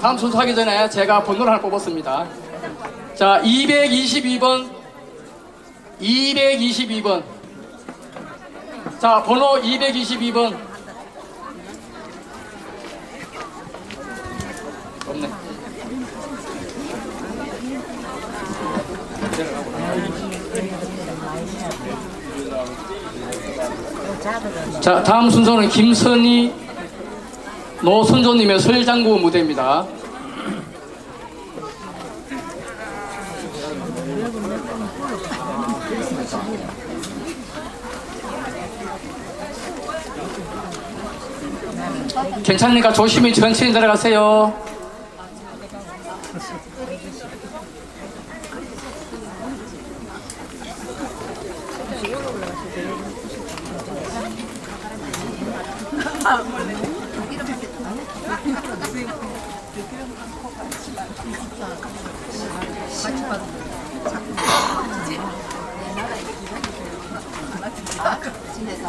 다음 순서 하기 전에 제가 번호를 하나 뽑았습니다. 자, 222번, 222번. 자, 번호 222번. 없네. 자, 다음 순서는 김선희 노순조님의 술장구 무대입니다. 괜찮으니까 조심히 천천히 들어가세요. 같이 받은 거지? 내나라에 기본이 되는 거 같은데. 집에서.